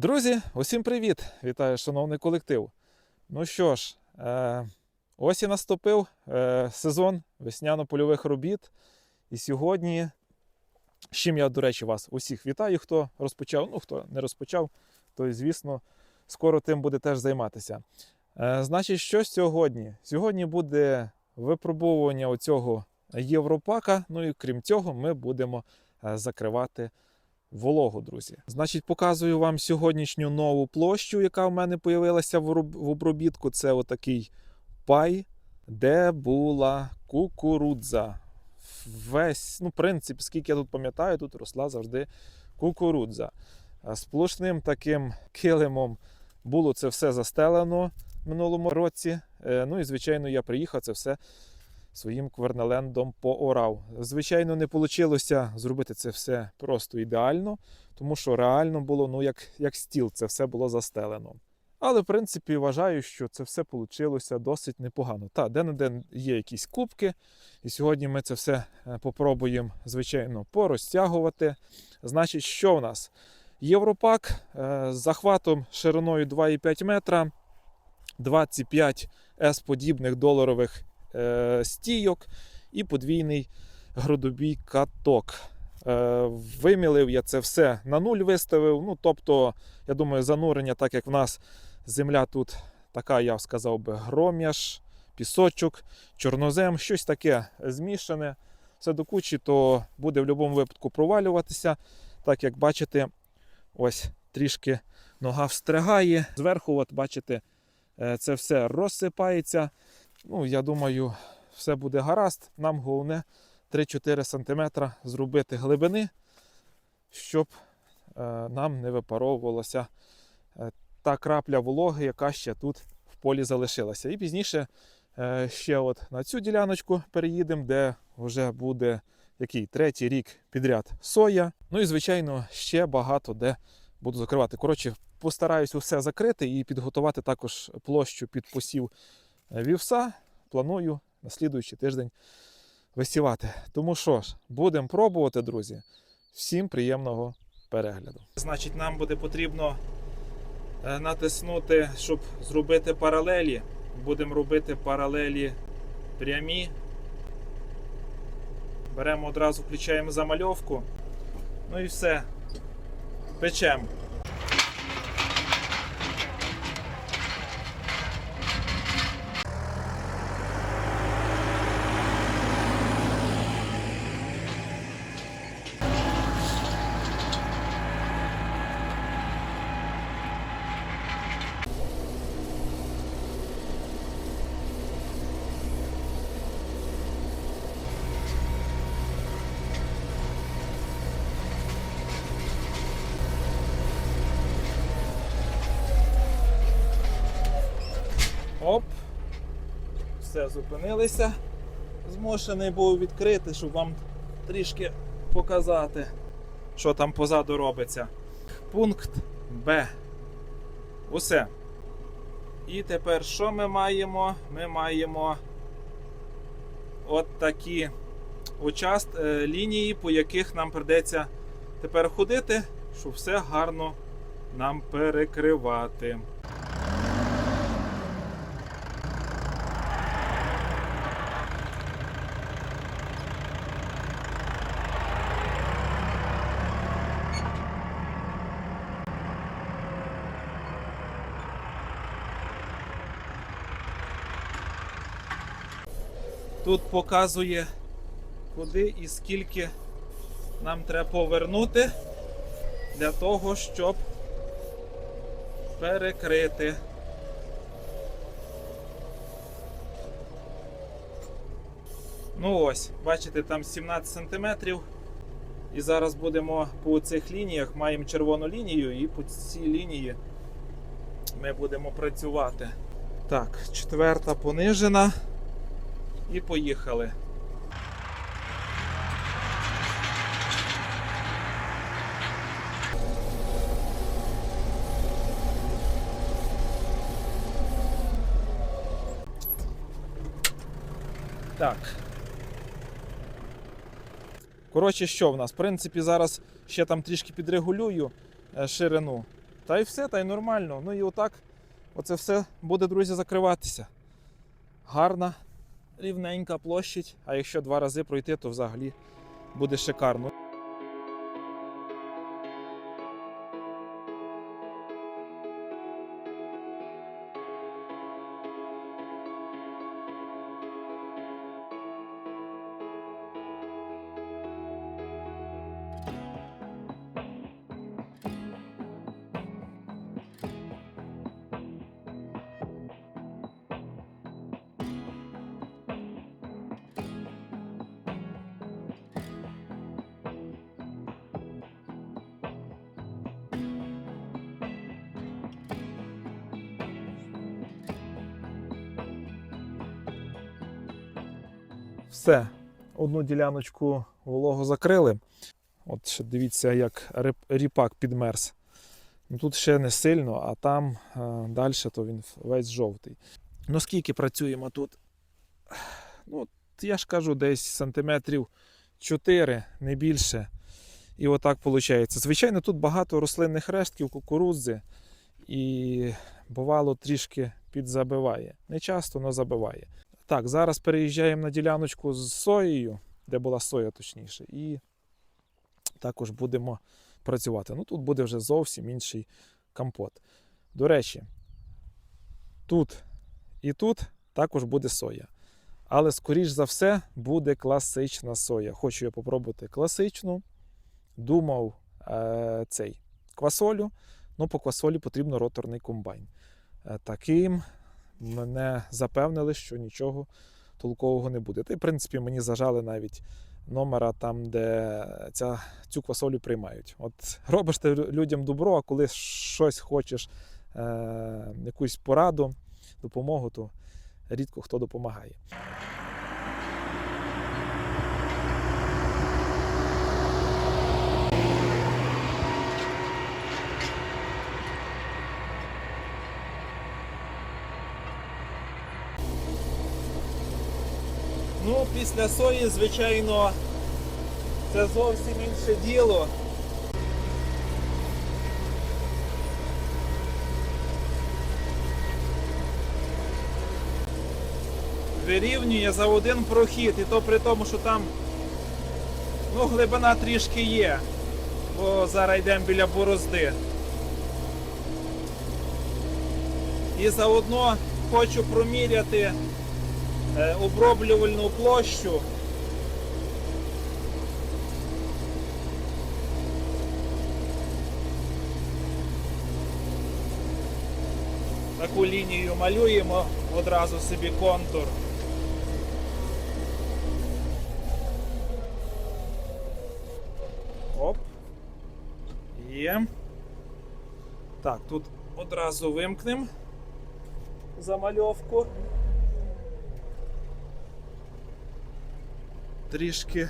Друзі, усім привіт! Вітаю, шановний колектив. Ну що ж, е, ось і наступив е, сезон весняно-польових робіт. І сьогодні, з чим я, до речі, вас усіх вітаю, хто розпочав, ну хто не розпочав, то, звісно, скоро тим буде теж займатися. Е, значить, що сьогодні? Сьогодні буде випробовування оцього Європака. Ну і крім цього, ми будемо закривати вологу, друзі. Значить, показую вам сьогоднішню нову площу, яка в мене появилася в обробітку. Це отакий пай, де була кукурудза. Весь, ну, в принципі, скільки я тут пам'ятаю, тут росла завжди кукурудза. Сплошним таким килимом було це все застелено минулому році. Е, Ну і, звичайно, я приїхав це все своїм квернелендом поорав. Звичайно, не вийшло зробити це все просто ідеально, тому що реально було ну, як, як стіл, це все було застелено. Але, в принципі, вважаю, що це все вийшло досить непогано. Та, де-не-де є якісь кубки, і сьогодні ми це все е, попробуємо, звичайно, порозтягувати. Значить, що в нас? Європак е, з захватом шириною 2,5 метра, 25 S-подібних доларових стійок і подвійний грудобій каток. Е, вимілив я це все на нуль виставив. Ну, тобто, я думаю, занурення, так як в нас земля тут така, я б сказав би, гром'яш, пісочок, чорнозем, щось таке змішане. Все до кучі, то буде в будь-якому випадку провалюватися. Так як бачите, ось трішки нога встрягає. Зверху, от бачите, е, це все розсипається. Ну, я думаю, все буде гаразд. Нам головне 3-4 см зробити глибини, щоб е, нам не випаровувалася е, та крапля вологи, яка ще тут в полі залишилася. І пізніше е, ще от на цю діляночку переїдемо, де вже буде який третій рік підряд соя. Ну і, звичайно, ще багато де буду закривати. Коротше, постараюсь усе закрити і підготувати також площу під посів вівса. Планую на слідуючий тиждень висівати. Тому що ж, будемо пробувати, друзі. Всім приємного перегляду. Значить, нам буде потрібно е, натиснути, щоб зробити паралелі. Будемо робити паралелі прямі. Беремо одразу, включаємо замальовку. Ну і все. Печемо. Оп. Все, зупинилися. Змушений був відкрити, щоб вам трішки показати, що там позаду робиться. Пункт Б. Усе. І тепер що ми маємо? Ми маємо от такі участ... е, лінії, по яких нам придеться тепер ходити, щоб все гарно нам перекривати. Тут показує, куди і скільки нам треба повернути для того, щоб перекрити. Ну ось, бачите, там 17 см. І зараз будемо по цих лініях, маємо червону лінію, і по цій лінії ми будемо працювати. Так, четверта понижена. І поїхали. Так. Коротше, що в нас? В принципі, зараз ще там трішки підрегулюю е, ширину. Та й все, та й нормально. Ну і отак оце все буде, друзі, закриватися. Гарна, рівненька площадь, а якщо два рази пройти, то взагалі буде шикарно. Все, одну діляночку вологу закрили. От ще дивіться, як ріпак підмерз. Ну, тут ще не сильно, а там далі то він весь жовтий. Ну скільки працюємо тут? Ну, я ж кажу, десь сантиметрів 4, не більше. І отак виходить. Звичайно, тут багато рослинних рештків, кукурудзи. І бувало трішки підзабиває. Не часто, але забиває. Так, зараз переїжджаємо на діляночку з соєю, де була соя точніше, і також будемо працювати. Ну тут буде вже зовсім інший компот. До речі, тут і тут також буде соя. Але, скоріш за все, буде класична соя. Хочу я попробувати класичну. Думав е, цей квасолю. Ну, по квасолі потрібно роторний комбайн. Е, таким мене запевнили, що нічого толкового не буде. Та й, в принципі, мені зажали навіть номера там, де ця, цю квасолю приймають. От робиш ти людям добро, а коли щось хочеш, е, якусь пораду, допомогу, то рідко хто допомагає. Ну, після сої, звичайно, це зовсім інше діло. Вирівнює за один прохід, і то при тому, що там ну, глибина трішки є, бо зараз йдемо біля борозди. І заодно хочу проміряти оброблювальну площу. Таку лінію малюємо одразу собі контур. Оп. Є. Так, тут одразу вимкнемо замальовку. Трішки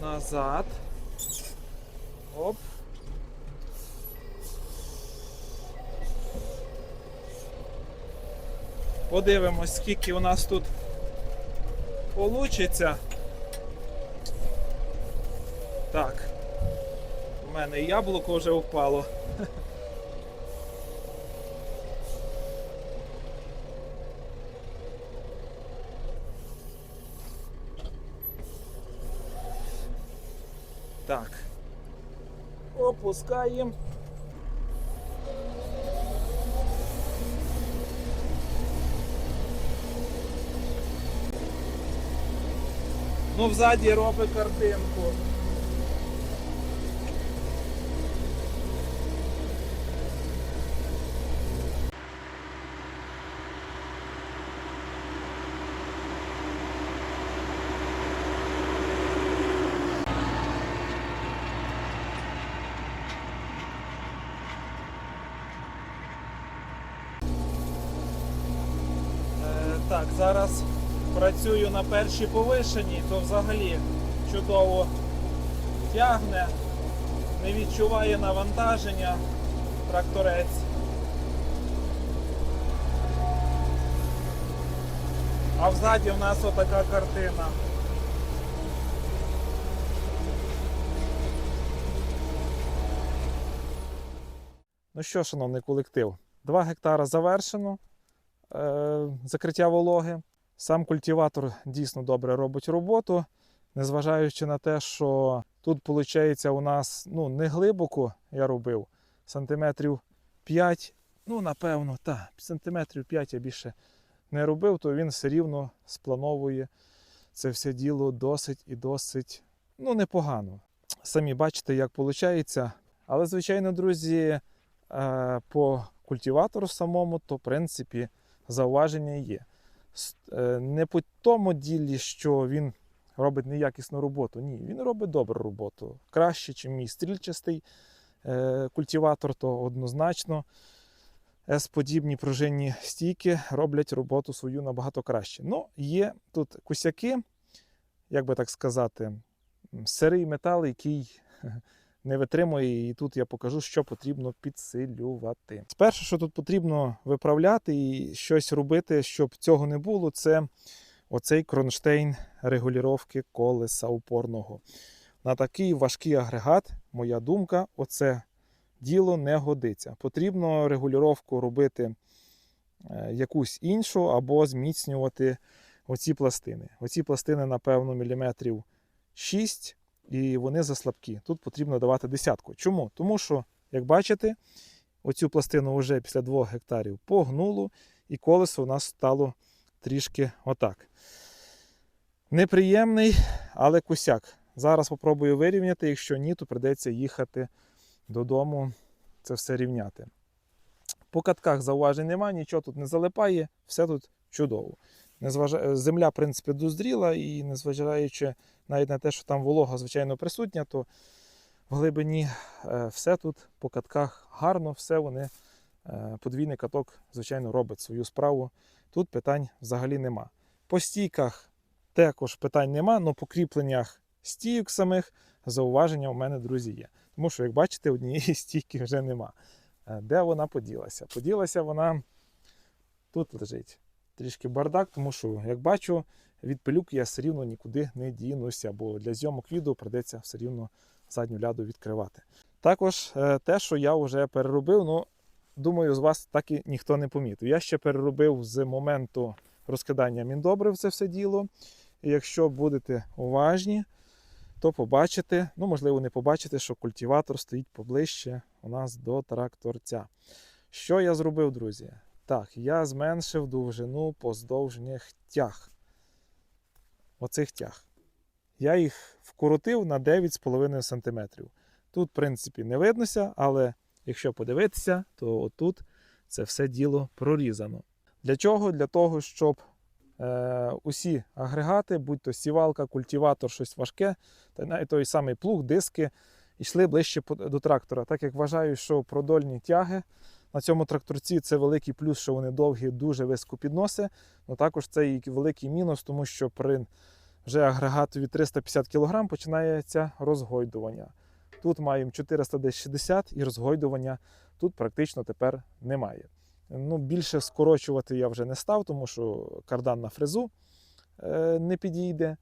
назад. Оп. Подивимось, скільки у нас тут получиться. Так. У мене яблуко вже впало. Так. Опускаємо. Ну, взаді робить картинку. Е, Так, зараз працюю на першій повишенні, то взагалі чудово тягне, не відчуває навантаження тракторець. А взаді в нас отака картина. Ну що, шановний колектив, 2 гектара завершено закриття вологи. Сам культиватор дійсно добре робить роботу, незважаючи на те, що тут виходить у нас ну, не глибоко я робив, сантиметрів 5, ну напевно, так, сантиметрів 5 я більше не робив, то він все рівно сплановує це все діло досить і досить ну, непогано. Самі бачите, як виходить. Але, звичайно, друзі, е, по культиватору самому, то в принципі зауваження є. Е, Не по тому ділі, що він робить неякісну роботу. Ні, він робить добру роботу. Краще, ніж мій стрільчастий е, культиватор, то однозначно. С-подібні пружинні стійки роблять роботу свою набагато краще. Ну, є тут косяки, як би так сказати, сирий метал, який не витримує, і тут я покажу, що потрібно підсилювати. Перше, що тут потрібно виправляти і щось робити, щоб цього не було, це оцей кронштейн регулювання колеса опорного. На такий важкий агрегат, моя думка, оце діло не годиться. Потрібно регулювання робити е, якусь іншу або зміцнювати оці пластини. Оці пластини, напевно, міліметрів 6, і вони заслабкі. Тут потрібно давати десятку. Чому? Тому що, як бачите, оцю пластину вже після 2 гектарів погнуло, і колесо у нас стало трішки отак. Неприємний, але косяк. Зараз спробую вирівняти. Якщо ні, то прийдеться їхати додому це все рівняти. По катках зауважень немає, нічого тут не залипає, все тут чудово. Незважа... Земля, в принципі, дозріла, і незважаючи навіть на те, що там волога, звичайно, присутня, то в глибині е, все тут по катках гарно, все вони, е, подвійний каток, звичайно, робить свою справу. Тут питань взагалі нема. По стійках також питань нема, але по кріпленнях стійок самих зауваження у мене, друзі, є. Тому що, як бачите, однієї стійки вже нема. Е, Де вона поділася? Поділася вона тут лежить. Трішки бардак, тому що, як бачу, від пилюк я все рівно нікуди не дінуся, бо для зйомок відео придеться все рівно задню ляду відкривати. Також е, те, що я вже переробив, ну, думаю, з вас так і ніхто не помітив. Я ще переробив з моменту розкидання міндобрив це все діло. І якщо будете уважні, то побачите, ну, можливо, не побачите, що культиватор стоїть поближче у нас до тракторця. Що я зробив, друзі? Так, я зменшив довжину поздовжніх тяг. Оцих тяг. Я їх вкоротив на 9,5 см. Тут, в принципі, не виднося, але якщо подивитися, то отут це все діло прорізано. Для чого? Для того, щоб е, усі агрегати, будь то сівалка, культиватор, щось важке, та навіть той самий плуг, диски, йшли ближче до трактора. Так як вважаю, що продольні тяги на цьому тракторці це великий плюс, що вони довгі, дуже високо підноси. Ну також це і великий мінус, тому що при вже агрегатові 350 кг починається розгойдування. Тут маємо 460 і розгойдування тут практично тепер немає. Ну, більше скорочувати я вже не став, тому що кардан на фрезу е, не підійде.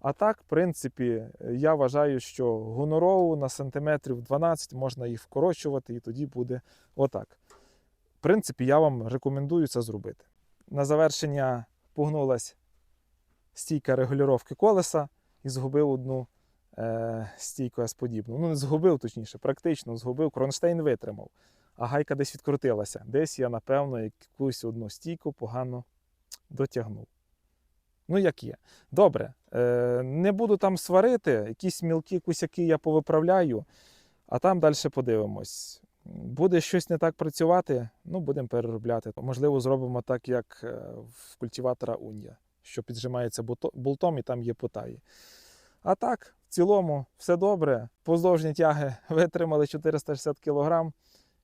А так, в принципі, я вважаю, що гонорову на сантиметрів 12 можна їх вкорочувати, і тоді буде отак. В принципі, я вам рекомендую це зробити. На завершення погнулась стійка регулювання колеса і згубив одну е, стійку S-подібну. Ну, не згубив, точніше, практично згубив, кронштейн витримав, а гайка десь відкрутилася. Десь я, напевно, якусь одну стійку погано дотягнув. Ну, як є. Добре, е, не буду там сварити, якісь мілкі кусяки я повиправляю, а там далі подивимось. Буде щось не так працювати, ну будемо переробляти. Можливо, зробимо так, як е, в культиватора Унія, що піджимається болтом і там є потаї. А так, в цілому, все добре. Поздовжні тяги витримали 460 кг,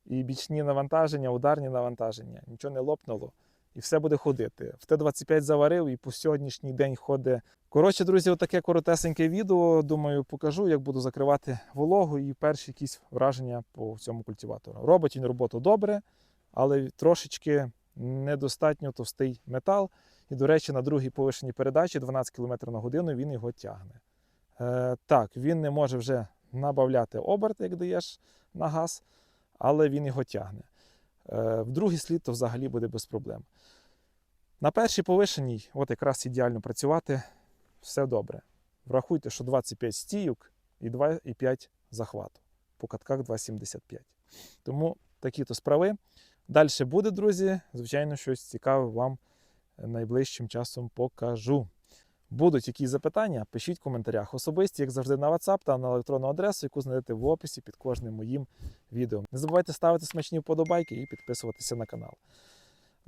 і бічні навантаження, ударні навантаження, нічого не лопнуло. І все буде ходити. В Т-25 заварив і по сьогоднішній день ходить. Коротше, друзі, отаке коротесеньке відео. Думаю, покажу, як буду закривати вологу і перші якісь враження по цьому культиватору. Робить він роботу добре, але трошечки недостатньо товстий метал. І, до речі, на другій повишеній передачі 12 км на годину він його тягне. Е, так, він не може вже набавляти оберт, як даєш на газ. але він його тягне. Е, В другий слід то взагалі буде без проблем. На першій повишеній, от якраз ідеально працювати, все добре. Врахуйте, що 25 стійок і 2,5 захвату. По катках 2,75. Тому такі то справи. Далі буде, друзі. Звичайно, щось цікаве вам найближчим часом покажу. Будуть якісь запитання, пишіть в коментарях. Особисті, як завжди, на WhatsApp та на електронну адресу, яку знайдете в описі під кожним моїм відео. Не забувайте ставити смачні вподобайки і підписуватися на канал.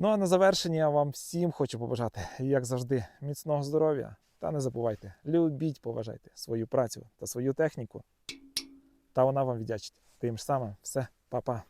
Ну а на завершення я вам всім хочу побажати, як завжди, міцного здоров'я. Та не забувайте, любіть, поважайте свою працю та свою техніку. Та вона вам віддячить. Тим ж самим, все, па-па.